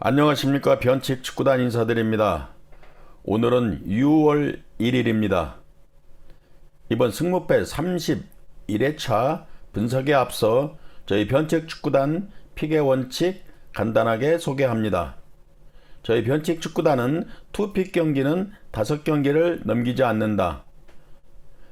안녕하십니까 변칙 축구단 인사드립니다. 오늘은 6월 1일입니다. 이번 승무패 31회차 분석에 앞서 저희 변칙 축구단 픽의 원칙 간단하게 소개합니다. 저희 변칙 축구단은 투픽 경기는 5경기를 넘기지 않는다.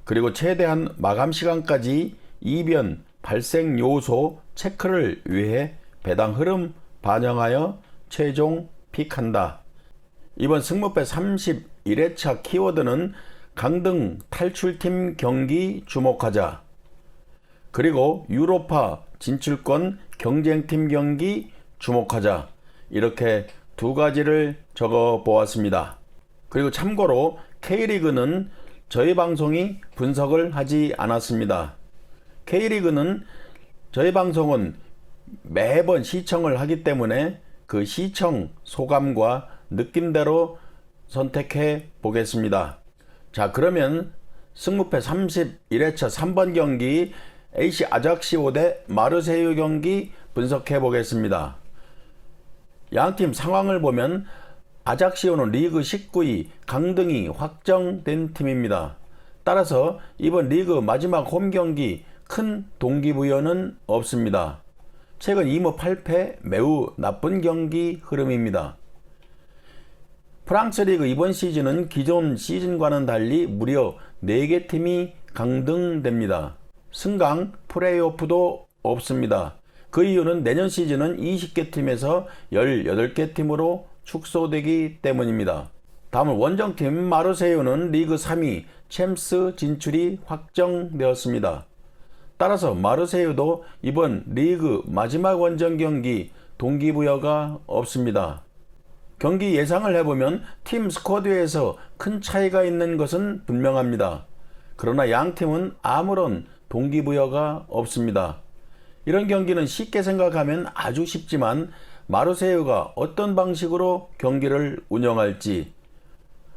그리고 최대한 마감 시간까지 이변 발생 요소 체크를 위해 배당 흐름 반영하여 최종 픽한다. 이번 승무패 31회차 키워드는 강등 탈출팀 경기 주목하자. 그리고 유로파 진출권 경쟁팀 경기 주목하자. 이렇게 두 가지를 적어 보았습니다. 그리고 참고로 K리그는 저희 방송이 분석을 하지 않았습니다. K리그는 저희 방송은 매번 시청을 하기 때문에 그 시청 소감과 느낌대로 선택해 보겠습니다. 자, 그러면 승무패 31회차 3번 경기 AC 아작시오 대 마르세유 경기 분석해 보겠습니다. 양팀 상황을 보면 아작시오는 리그 19위 강등이 확정된 팀입니다. 따라서 이번 리그 마지막 홈 경기 큰 동기부여는 없습니다. 최근 2무 8패 매우 나쁜 경기 흐름입니다. 프랑스 리그 이번 시즌은 기존 시즌과는 달리 무려 4개 팀이 강등됩니다. 승강 플레이오프도 없습니다. 그 이유는 내년 시즌은 20개 팀에서 18개 팀으로 축소되기 때문입니다. 다음은 원정팀 마르세유는 리그 3위 챔스 진출이 확정되었습니다. 따라서 마르세유도 이번 리그 마지막 원정 경기 동기부여가 없습니다. 경기 예상을 해보면 팀 스쿼드에서 큰 차이가 있는 것은 분명합니다. 그러나 양 팀은 아무런 동기부여가 없습니다. 이런 경기는 쉽게 생각하면 아주 쉽지만 마르세유가 어떤 방식으로 경기를 운영할지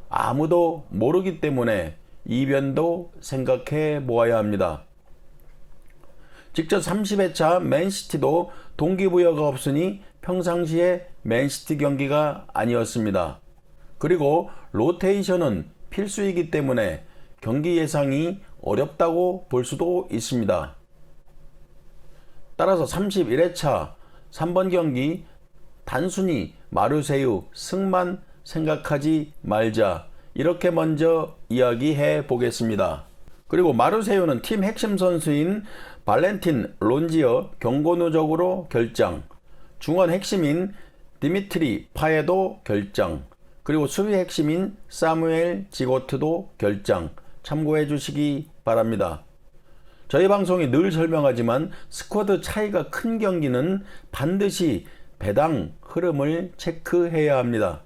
아무도 모르기 때문에 이변도 생각해 보아야 합니다. 직접 30회차 맨시티도 동기부여가 없으니 평상시에 맨시티 경기가 아니었습니다. 그리고 로테이션은 필수이기 때문에 경기 예상이 어렵다고 볼 수도 있습니다. 따라서 31회차 3번 경기 단순히 마르세유 승만 생각하지 말자. 이렇게 먼저 이야기해 보겠습니다. 그리고 마르세유는 팀 핵심 선수인 발렌틴 론지어 경고 누적으로 결장, 중원 핵심인 디미트리 파에도 결장, 그리고 수비 핵심인 사무엘 지고트도 결장 참고해 주시기 바랍니다. 저희 방송이 늘 설명하지만 스쿼드 차이가 큰 경기는 반드시 배당 흐름을 체크해야 합니다.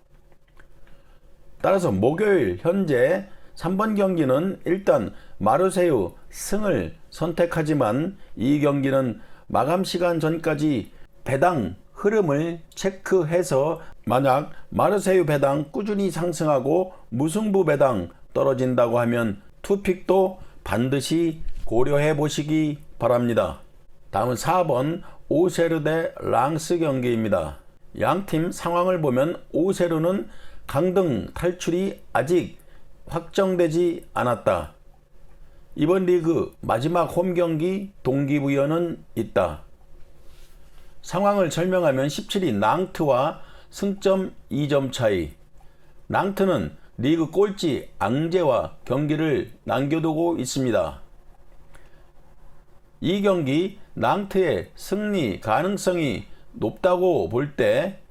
따라서 목요일 현재 3번 경기는 일단 마르세유 승을 선택하지만 이 경기는 마감 시간 전까지 배당 흐름을 체크해서 만약 마르세유 배당 꾸준히 상승하고 무승부 배당 떨어진다고 하면 투픽도 반드시 고려해 보시기 바랍니다. 다음은 4번 오세르 대 랑스 경기입니다. 양팀 상황을 보면 오세르는 강등 탈출이 아직 확정되지 않았다. 이번 리그 마지막 홈 경기 동기부여는 있다. 상황을 설명하면 17위 낭트와 승점 2점 차이. 낭트는 리그 꼴찌 앙제와 경기를 남겨두고 있습니다. 이 경기 낭트의 승리 가능성이 높다고 볼 때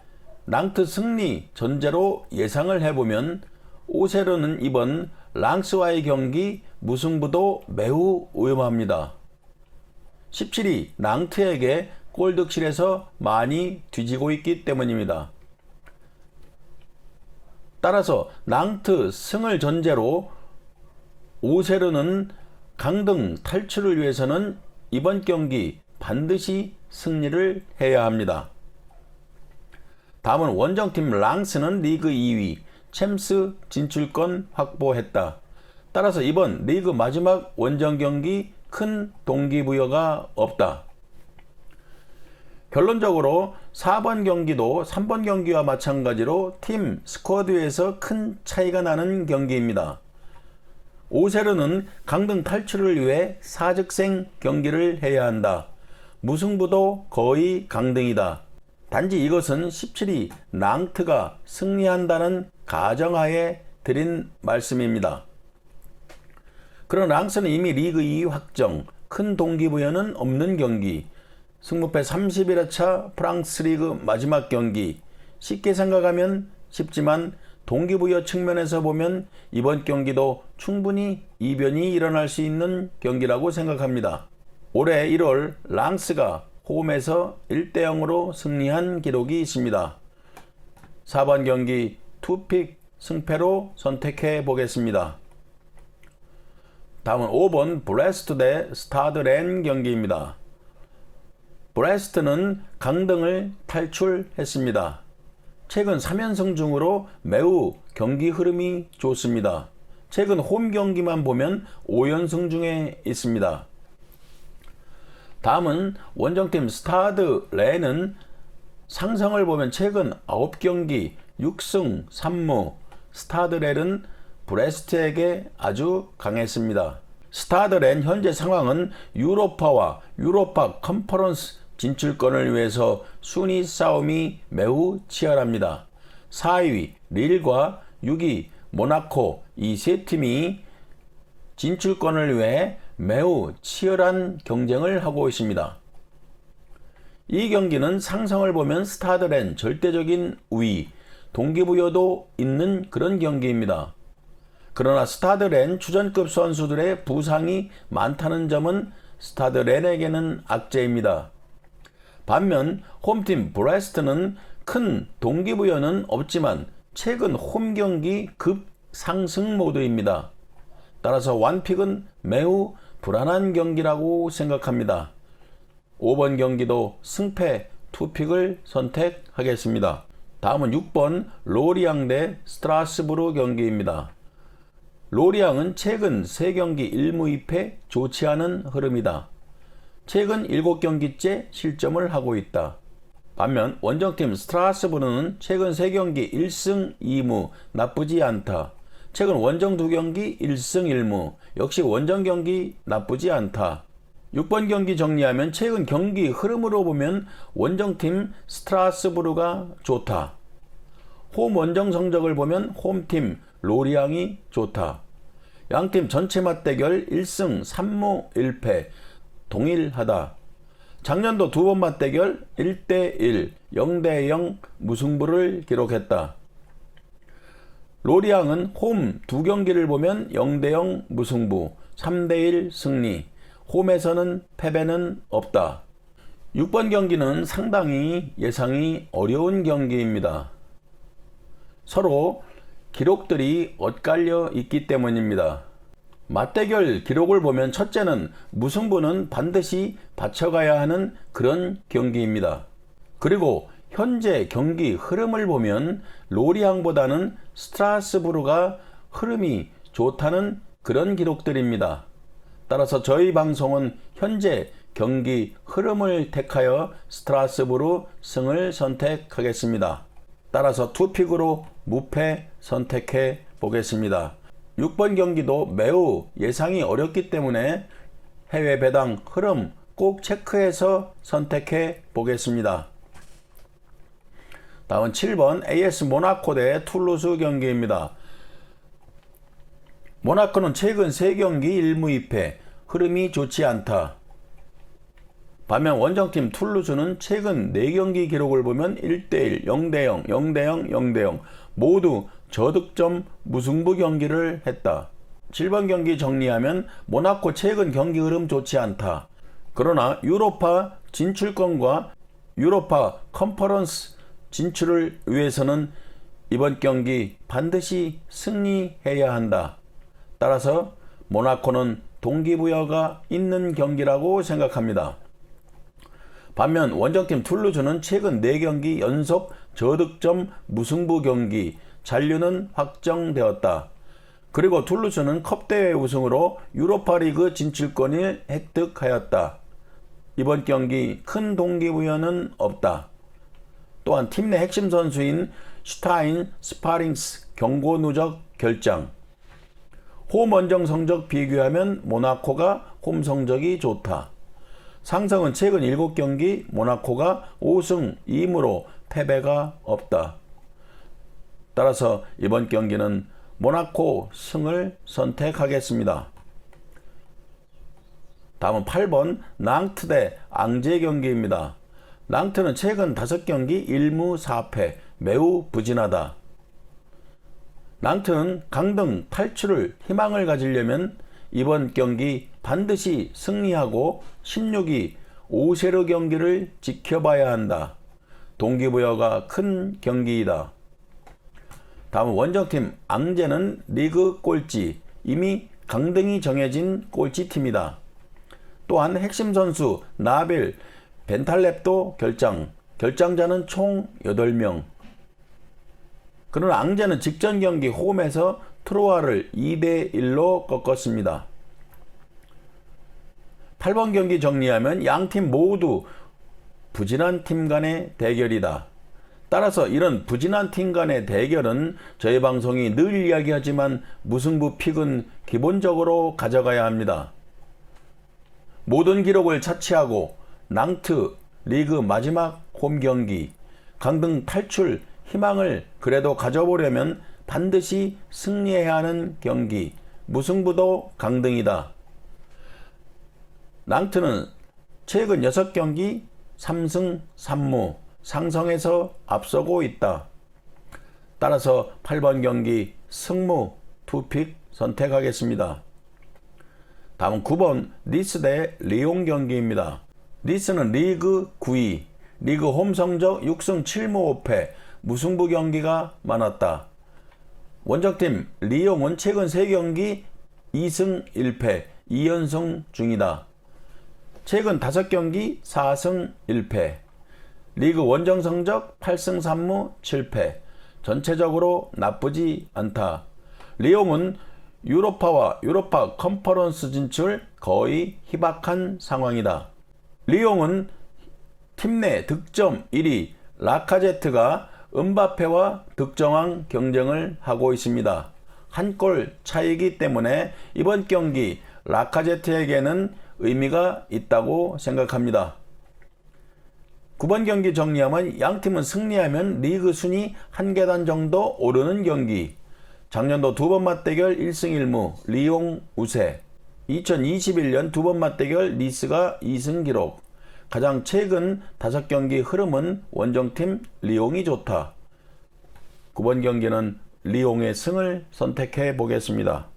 낭트 승리 전제로 예상을 해보면 오세르는 이번 랑스와의 경기 무승부도 매우 위험합니다. 17위 랑트에게 골득실에서 많이 뒤지고 있기 때문입니다. 따라서 랑트 승을 전제로 오세르는 강등 탈출을 위해서는 이번 경기 반드시 승리를 해야 합니다. 다음은 원정팀 랑스는 리그 2위 챔스 진출권 확보했다. 따라서 이번 리그 마지막 원정 경기 큰 동기부여가 없다. 결론적으로 4번 경기도 3번 경기와 마찬가지로 팀 스쿼드에서 큰 차이가 나는 경기입니다. 오세르는 강등 탈출을 위해 사직생 경기를 해야 한다. 무승부도 거의 강등이다. 단지 이것은 17위 낭트가 승리한다는 가정하에 드린 말씀입니다. 그런 랑스는 이미 리그 2위 확정, 큰 동기부여는 없는 경기, 승무패 31회차 프랑스 리그 마지막 경기, 쉽게 생각하면 쉽지만 동기부여 측면에서 보면 이번 경기도 충분히 이변이 일어날 수 있는 경기라고 생각합니다. 올해 1월 랑스가 홈에서 1대 0으로 승리한 기록이 있습니다. 4번 경기 투픽 승패로 선택해 보겠습니다. 다음은 5번 브레스트 대 스타드랜 경기입니다. 브레스트는 강등을 탈출했습니다. 최근 3연승 중으로 매우 경기 흐름이 좋습니다. 최근 홈 경기만 보면 5연승 중에 있습니다. 다음은 원정팀 스타드 레는 상성을 보면 최근 9경기 6승 3무 스타드 렐은 브레스트에게 아주 강했습니다. 스타드 렌 현재 상황은 유로파와 유로파 컨퍼런스 진출권을 위해서 순위 싸움이 매우 치열합니다. 4위 릴과 6위 모나코 이 세 팀이 진출권을 위해 매우 치열한 경쟁을 하고 있습니다. 이 경기는 상성을 보면 스타드렌 절대적인 우위, 동기부여도 있는 그런 경기입니다. 그러나 스타드렌 추전급 선수들의 부상이 많다는 점은 스타드렌에게는 악재입니다. 반면 홈팀 브레스트는 큰 동기부여는 없지만 최근 홈 경기 급 상승 모드입니다. 따라서 완픽은 매우 불안한 경기라고 생각합니다. 5번 경기도 승패 투픽을 선택하겠습니다. 다음은 6번 로리앙 대 스트라스부르 경기입니다. 로리앙은 최근 3경기 1무 2패 좋지 않은 흐름이다. 최근 7경기째 실점을 하고 있다. 반면 원정팀 스트라스부르는 최근 3경기 1승 2무 나쁘지 않다. 최근 원정 2경기 1승 1무 역시 원정 경기 나쁘지 않다. 6번 경기 정리하면 최근 경기 흐름으로 보면 원정팀 스트라스부르가 좋다. 홈 원정 성적을 보면 홈팀 로리앙이 좋다. 양팀 전체 맞대결 1승 3무 1패 동일하다. 작년도 두 번 맞대결 1대1, 0대0 무승부를 기록했다. 로리앙은 홈 두 경기를 보면 0대0 무승부, 3대1 승리, 홈에서는 패배는 없다. 6번 경기는 상당히 예상이 어려운 경기입니다. 서로 기록들이 엇갈려 있기 때문입니다. 맞대결 기록을 보면 첫째는 무승부는 반드시 받쳐가야 하는 그런 경기입니다. 그리고 현재 경기 흐름을 보면 로리앙보다는 스트라스부르가 흐름이 좋다는 그런 기록들입니다. 따라서 저희 방송은 현재 경기 흐름을 택하여 스트라스부르 승을 선택하겠습니다. 따라서 투픽으로 무패 선택해 보겠습니다. 6번 경기도 매우 예상이 어렵기 때문에 해외 배당 흐름 꼭 체크해서 선택해 보겠습니다. 다음은 7번 AS 모나코 대 툴루스 경기입니다. 모나코는 최근 3경기 1무 2패, 흐름이 좋지 않다. 반면 원정팀 툴루스는 최근 4경기 기록을 보면 1대1, 0대0, 0대0, 0대0 모두 저득점 무승부 경기를 했다. 7번 경기 정리하면 모나코 최근 경기 흐름 좋지 않다. 그러나 유로파 진출권과 유로파 컨퍼런스 진출을 위해서는 이번 경기 반드시 승리해야 한다. 따라서 모나코는 동기부여가 있는 경기라고 생각합니다. 반면 원정팀 툴루즈는 최근 4경기 연속 저득점 무승부 경기 잔류는 확정되었다. 그리고 툴루즈는 컵대회 우승으로 유로파리그 진출권을 획득하였다. 이번 경기 큰 동기부여는 없다. 또한 팀 내 핵심 선수인 슈타인 스파링스 경고 누적 결장. 홈 원정 성적 비교하면 모나코가 홈 성적이 좋다. 상성은 최근 7경기 모나코가 5승 2무로 패배가 없다. 따라서 이번 경기는 모나코 승을 선택하겠습니다. 다음은 8번 낭트 대 앙제 경기입니다. 낭트는 최근 5경기 1무 4패 매우 부진하다. 낭트는 강등 탈출을 희망을 가지려면 이번 경기 반드시 승리하고 16위 오세르 경기를 지켜봐야 한다. 동기부여가 큰 경기이다. 다음 원정팀 앙제는 리그 꼴찌 이미 강등이 정해진 꼴찌팀이다. 또한 핵심 선수 나빌 벤탈랩도 결장 결장자는 총 8명 그러나 앙제는 직전 경기 홈에서 트로아를 2대 1로 꺾었습니다. 8번 경기 정리하면 양 팀 모두 부진한 팀 간의 대결이다. 따라서 이런 부진한 팀 간의 대결은 저희 방송이 늘 이야기하지만 무승부 픽은 기본적으로 가져가야 합니다. 모든 기록을 차치하고 낭트 리그 마지막 홈 경기 강등 탈출 희망을 그래도 가져보려면 반드시 승리해야 하는 경기 무승부도 강등이다. 낭트는 최근 6경기 3승 3무 상성에서 앞서고 있다. 따라서 8번 경기 승무 투픽 선택하겠습니다. 다음 9번 니스 대 리옹 경기입니다. 니스는 리그 9위, 리그 홈 성적 6승 7무 5패, 무승부 경기가 많았다. 원정팀 리옹은 최근 3경기 2승 1패, 2연승 중이다. 최근 5경기 4승 1패, 리그 원정 성적 8승 3무 7패, 전체적으로 나쁘지 않다. 리옹은 유로파와 유로파 컨퍼런스 진출 거의 희박한 상황이다. 리옹은 팀 내 득점 1위 라카제트가 은바페와 득점왕 경쟁을 하고 있습니다. 한 골 차이기 때문에 이번 경기 라카제트에게는 의미가 있다고 생각합니다. 9번 경기 정리하면 양 팀은 승리하면 리그 순위 한 계단 정도 오르는 경기. 작년도 두 번 맞대결 1승 1무 리옹 우세 2021년 두 번 맞대결 리스가 2승 기록 가장 최근 5경기 흐름은 원정팀 리옹이 좋다. 9번 경기는 리옹의 승을 선택해 보겠습니다.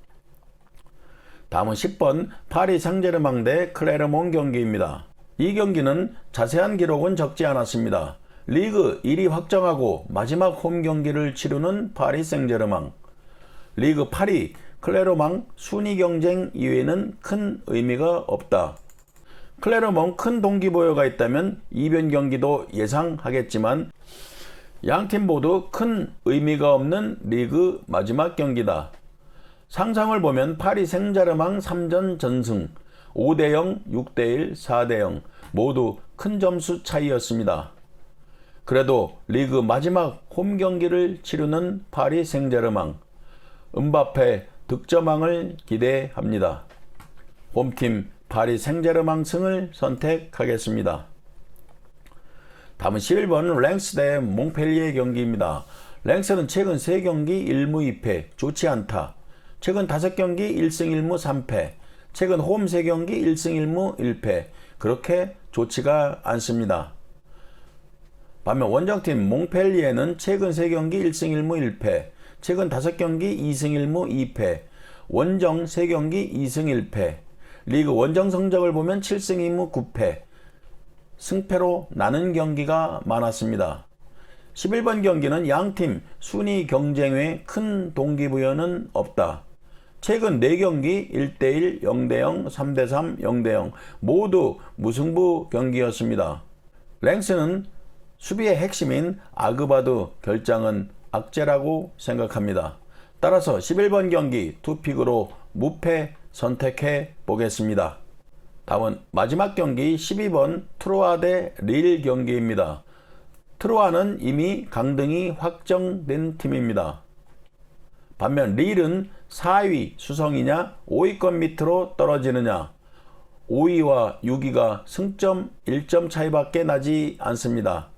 다음은 10번 파리 상제르망 대 클레르몽 경기입니다. 이 경기는 자세한 기록은 적지 않았습니다. 리그 1위 확정하고 마지막 홈 경기를 치르는 파리 생제르망. 리그 8위 클레르망 순위 경쟁 이외에는 큰 의미가 없다. 클레르몽 큰 동기부여가 있다면 이변 경기도 예상하겠지만 양팀 모두 큰 의미가 없는 리그 마지막 경기다. 상상을 보면 파리 생자르망 3전 전승 5대0, 6대1, 4대0 모두 큰 점수 차이였습니다. 그래도 리그 마지막 홈 경기를 치르는 파리 생제르망 은바페 득점왕을 기대합니다. 홈팀 파리 생제르망 승을 선택하겠습니다. 다음은 11번 랭스 대 몽펠리에 경기입니다. 랭스는 최근 3경기 1무 2패 좋지 않다. 최근 5경기 1승 1무 3패 최근 홈 3경기 1승 1무 1패 그렇게 좋지가 않습니다. 반면 원정팀 몽펠리에는 최근 3경기 1승 1무 1패 최근 5경기 2승 1무 2패 원정 3경기 2승 1패 리그 원정 성적을 보면 7승 2무 9패 승패로 나는 경기가 많았습니다. 11번 경기는 양팀 순위 경쟁에 큰 동기부여는 없다. 최근 4경기 1대1, 0대0, 3대3, 0대0 모두 무승부 경기였습니다. 랭스는 수비의 핵심인 아그바드 결장은 악재라고 생각합니다. 따라서 11번 경기 투픽으로 무패 선택해 보겠습니다. 다음은 마지막 경기 12번 트로아 대 릴 경기입니다. 트로아는 이미 강등이 확정된 팀입니다. 반면 릴은 4위 수성이냐 5위권 밑으로 떨어지느냐 5위와 6위가 승점 1점 차이밖에 나지 않습니다.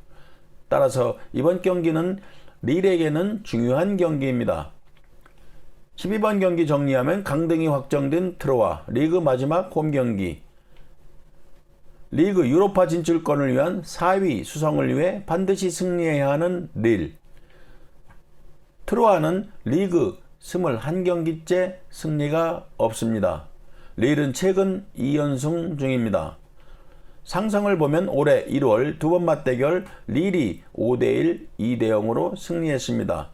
따라서 이번 경기는 릴에게는 중요한 경기입니다. 12번 경기 정리하면 강등이 확정된 트로아 리그 마지막 홈 경기 리그 유로파 진출권을 위한 4위 수성을 위해 반드시 승리해야 하는 릴 트로아는 리그 21경기째 승리가 없습니다. 릴은 최근 2연승 중입니다. 상성을 보면 올해 1월 두 번 맞대결 릴이 5대1, 2대0으로 승리했습니다.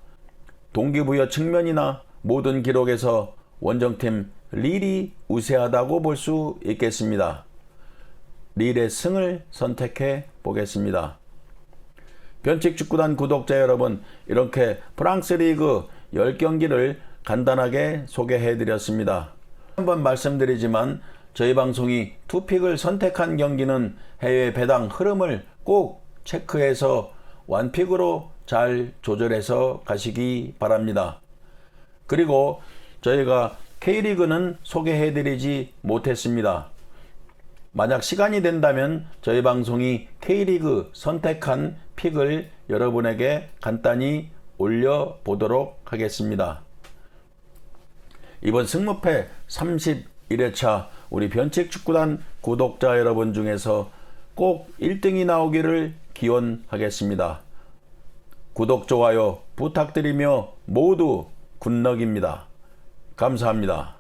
동기부여 측면이나 모든 기록에서 원정팀 릴이 우세하다고 볼 수 있겠습니다. 릴의 승을 선택해 보겠습니다. 변칙 축구단 구독자 여러분, 이렇게 프랑스 리그 10경기를 간단하게 소개해 드렸습니다. 한번 말씀드리지만 저희 방송이 투픽을 선택한 경기는 해외 배당 흐름을 꼭 체크해서 완픽으로 잘 조절해서 가시기 바랍니다. 그리고 저희가 K리그는 소개해 드리지 못했습니다. 만약 시간이 된다면 저희 방송이 K리그 선택한 픽을 여러분에게 간단히 올려보도록 하겠습니다. 이번 승무패 31회차 우리 변칙 축구단 구독자 여러분 중에서 꼭 1등이 나오기를 기원하겠습니다. 구독, 좋아요 부탁드리며 모두 굿럭입니다. 감사합니다.